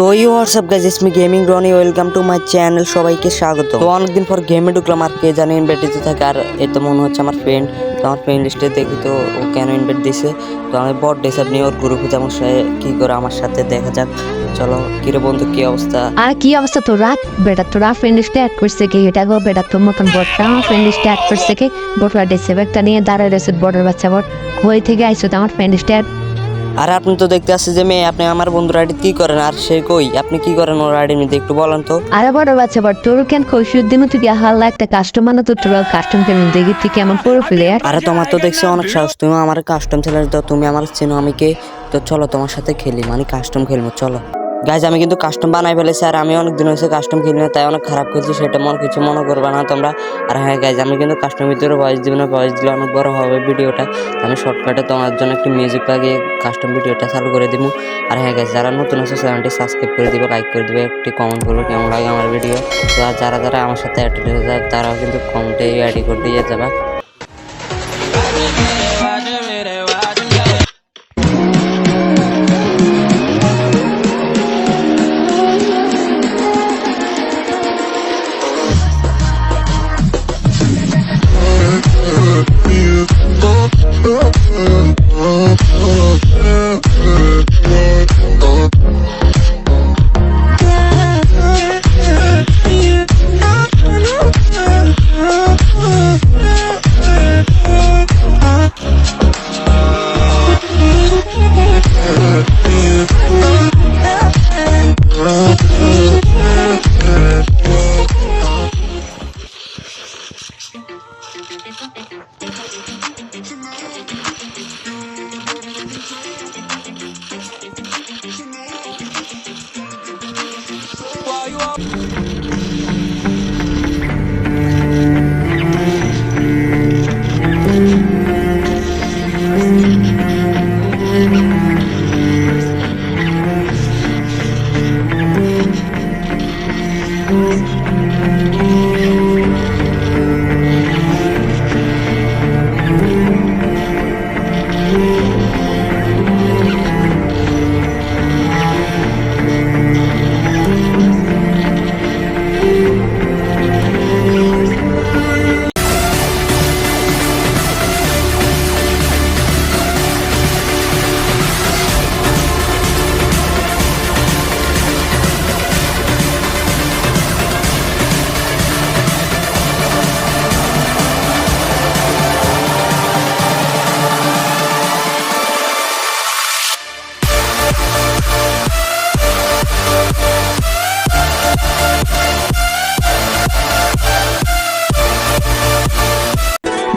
তো you what's up guys ইসমি gaming Rony welcome to my channel সবাইকে স্বাগত। তো অনেকদিন পর গেমে ঢুকলাম, আর কে জানি ইনভাইট দিতে থাকে, আর এ তো মনে হচ্ছে আমার ফ্রেন্ড তো আমার ফ্রেন্ড লিস্টে দেখি তো ও কেন ইনভাইট দিছে। তো আমি বট ডিসাইড নিয়ে ওর গ্রুপে যেমন সে কি করে আমার সাথে দেখা যাক। চলো, কিরে বন্ধু, কি অবস্থা? আর, কি অবস্থা তো রাত? বেটা, তোরা ফ্রেন্ড লিস্টে অ্যাড করছে কি? এটা গো, বেটা, তোর মতন বটটা ফ্রেন্ড লিস্টে অ্যাড করছে কি? বটরা দিচ্ছে একটা নিয়ে দাঁড়ায় রয়েছে বটের বাচ্চা বট কই থেকে আইসো তো আমার ফ্রেন্ড লিস্টে আর আপনি তো দেখতে আসছে যে মেয়ে আপনি আমার বন্ধুর আইডি কি করেন? আর সে কই? আপনি কি করেন ওর আইডি মধ্যে একটু বলেন তো। আরে বড় বাচ্চা বড় তোর কেন কৈশুর দিন তুই হাল্লা একটা কাস্টমার না তো তোর কাস্টম কেন দেখি? তুই কেমন পুরো প্লেয়ার আরে তোমার তো দেখছি অনেক সাহস। তুমি আমার কাস্টম ছেলে তো তুমি আমার চেনো আমি কে? তো চলো তোমার সাথে খেলি মানে কাস্টম খেলব চলো। গাইজ আমি কিন্তু কাস্টম বানাই ফেলেছি আর আমি অনেক দিন হয়েছে কাস্টম খেলি না, তাই অনেক খারাপ খেলছি সেটা মনে কিছু মনে করবে না তোমরা। আর হ্যাঁ গাইজ আমি কিন্তু কাস্টম ভিতরে ভয়েস দিব না ভয়েস দিলে অনেক বড় হবে ভিডিওটা। আমি শর্টকাটে তোমার জন্য একটি মিউজিক লাগিয়ে কাস্টম ভিডিওটা চালু করে দিব আর হ্যাঁ গাইজ যারা নতুন আছে চ্যানেলটি সাবস্ক্রাইব করে দিবে লাইক করে দিবে, একটি কমেন্ট করবে, কেমন লাগে আমার ভিডিও তো আর যারা যারা আমার সাথে অ্যাড হয়ে যায় তারাও কিন্তু কমেন্টে অ্যাডি করে দিয়ে যাবা। you up.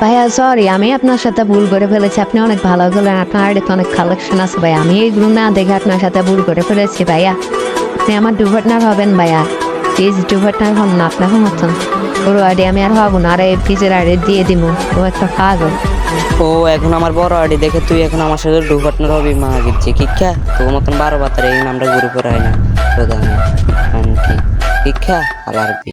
ভাইয়া সরি আমি আপনার সাথে ভুল করে ফেলেছি। আপনি অনেক ভালো করলেন আপনার আইডিতে অনেক কালেকশন আছে ভাই আমি এইগুলো না দেখে আপনার সাথে ভুল করে ফেলেছি ভাইয়া। আপনি আমার দু পার্টনার হবেন ভাইয়া। প্লিজ দুর্ঘটনার হন না, আপনার মতন। পুরো আইডি আমি আর হব না, আর এই পিজের আইডি দিয়ে দিব ও একটা পাগল। ও, এখন আমার বড় আইডি দেখে তুই এখন আমার সাথে ডু পার্টনার হবি, মা গিচ্ছে। কিক্ষা তোর মতন বারো বাতারে এই নামটা গ্রুপে হয় না। প্রধান কি শিক্ষা আলার